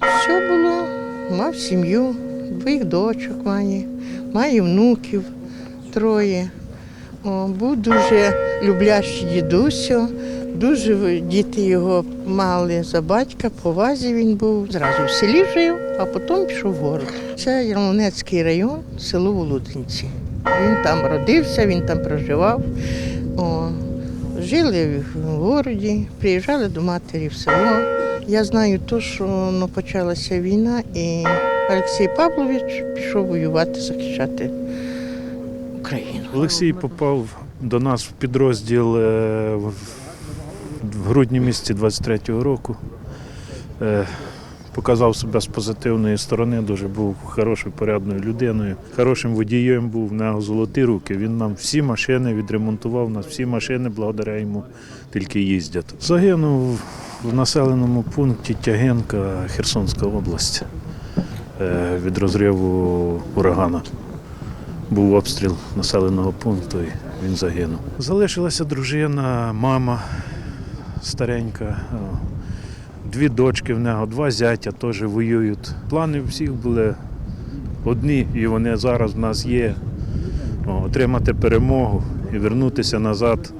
Все було, мав сім'ю, двох дочок має, має внуків троє. О, був дуже люблящий дідусю, дуже діти його мали за батька, по вазі він був. Зразу в селі жив, а потім пішов в город. Це Яловнецький район, село Володинці. Він там родився, він там проживав. О, жили в городі, приїжджали до матері в село. Я знаю то, що ну, почалася війна, і Олексій Павлович пішов воювати, захищати Україну. Олексій попав до нас в підрозділ е, в грудні місяці 23-го року. Показав себе з позитивної сторони, дуже був хорошою, порядною людиною, хорошим водієм був, в нього золоті руки. Він нам всі машини відремонтував, нас всі машини благодаря йому тільки їздять. Загинув в населеному пункті Тягенка, Херсонська область е, від розриву урагана був обстріл населеного пункту і він загинув. Залишилася дружина, мама старенька, дві дочки в нього, два зятя теж воюють. Плани всіх були одні, і вони зараз в нас є. Отримати перемогу і вернутися назад